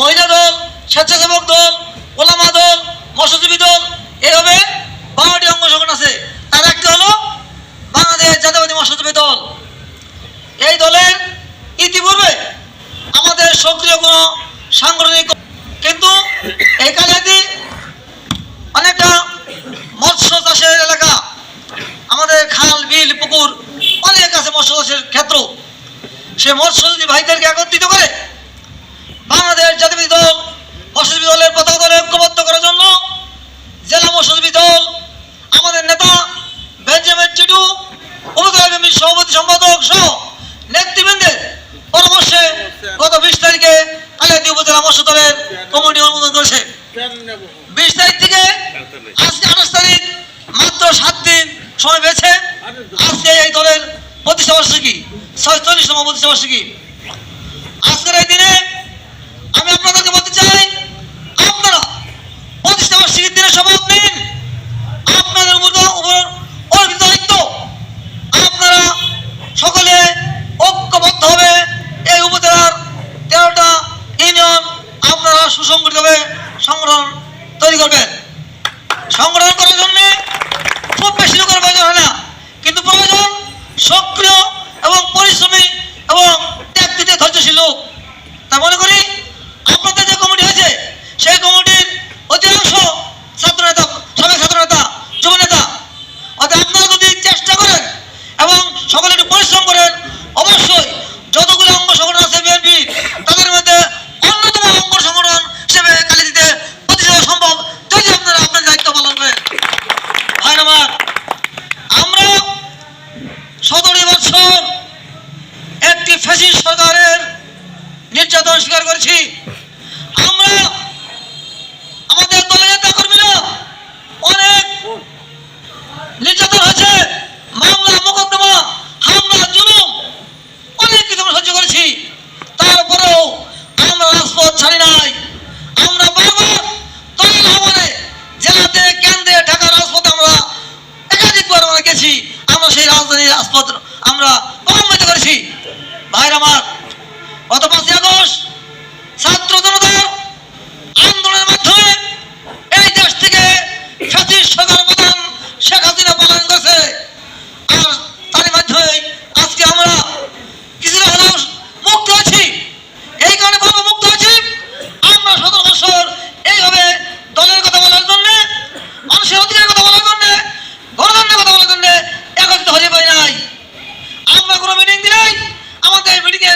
মহিলা দল, স্বেচ্ছাসেবক দল, ওলামা দল, মৎস্যজীবী দল, এভাবে বারোটি অঙ্গ সংগঠন আছে। তার একটি হলো বাংলাদেশ জাতীয়বাদী মৎস্যজীবী দল। এই দলের ইতিপূর্বে আমাদের সক্রিয় কোনো সাংগঠনিক কিন্তু এই কালিয়াদি অনেকটা মৎস্য চাষের এলাকা, আমাদের খাল, বিল, পুকুর, অনেক আছে মৎস্য চাষের ক্ষেত্র। সে মৎস্যজীবী ভাইদেরকে একত্রিত করে বাংলাদেশ জাতীয় দল মৎস্যজীবী দলের পতাকা দলে ঐক্যবদ্ধ করার জন্য জেলা মৎস্যজীবী দল, আমাদের নেতা বেঞ্জামিন চিটু অনুদায়ী সভাপতি সম্পাদক সহ নেতৃবৃন্দের পরামর্শে গত বিশ তারিখে আলিয়াদি উপজেলা মৎস্য দলের কমিটি অনুমোদন করেছে। বিশ তারিখ থেকে আজকে আঠাশ তারিখ মাত্র সাত দিন সময় পেয়েছে। আজকে এই দলের প্রতিষ্ঠা বার্ষিকী, ছয়চল্লিশতম প্রতিষ্ঠা বার্ষিকী। আজকের এই দিনে আপনাদেরকে বলতে চাই, আপনারা পঁচিশ নম্বর দিনে শপথ নিন। আপনাদের দায়িত্ব। আপনারা সকলে ঐক্যবদ্ধ হবে এই উপজেলার তেরোটা ইউনিয়ন আপনারা সুসংগঠিতভাবে সংগঠন তৈরি করবেন। সংগঠন করার জন্যে খুব বেশি লোকের প্রয়োজন হয় না। কিন্তু প্রয়োজন সক্রিয় এবং পরিশ্রমী এবং ত্যাগ দিতে ধৈর্যশীল লোক। তা মনে সরকারের নির্যাতন স্বীকার করেছি। விடுங்க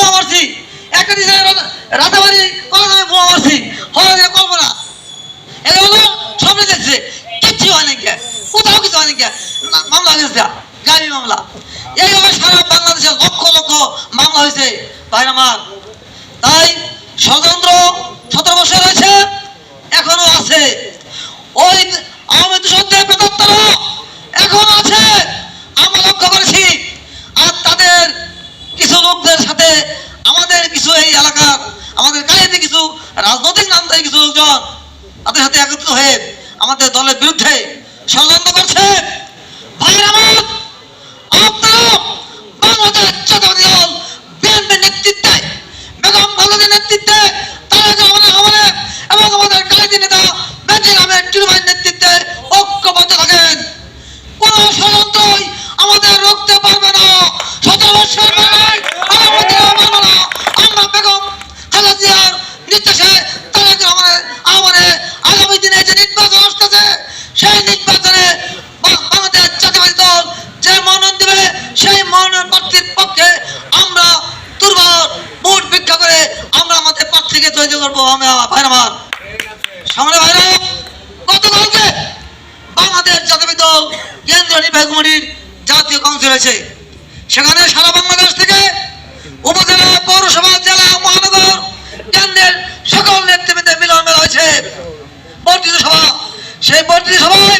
বোমা মারছি। একটা ডিজাইন রাতাবাড়ি কলকাতায় বোমা মারছি। হলে কল্পনা। এটা হলো সামনে দেখছে, কিচ্ছু হয় কোথাও কিছু হয় মামলা হয়েছে গাড়ি মামলা। এইভাবে সারা বাংলাদেশে লক্ষ লক্ষ মামলা হয়েছে, ভাই আমার। তাই স্বতন্ত্র সতেরো বছর হয়েছে, এখনও আছে। ওই তাদের সাথে একত্র হয়ে আমাদের দলের বিরুদ্ধে ষড়যন্ত্র করছে। ভাইয়ের আমার করব সামনে ভাইরা, গতকালকে বাংলাদেশ জাতীয় দল কেন্দ্রীয় নির্বাহী জাতীয় কাউন্সিল হয়েছে। সেখানে সারা বাংলাদেশ থেকে উপজেলা, পৌরসভা, জেলা, মহানগর, কেন্দ্রের সকল নেতৃবৃন্দের মিলন মেলা হয়েছে। বর্ধিত সভা, সেই বর্ধিত সভায়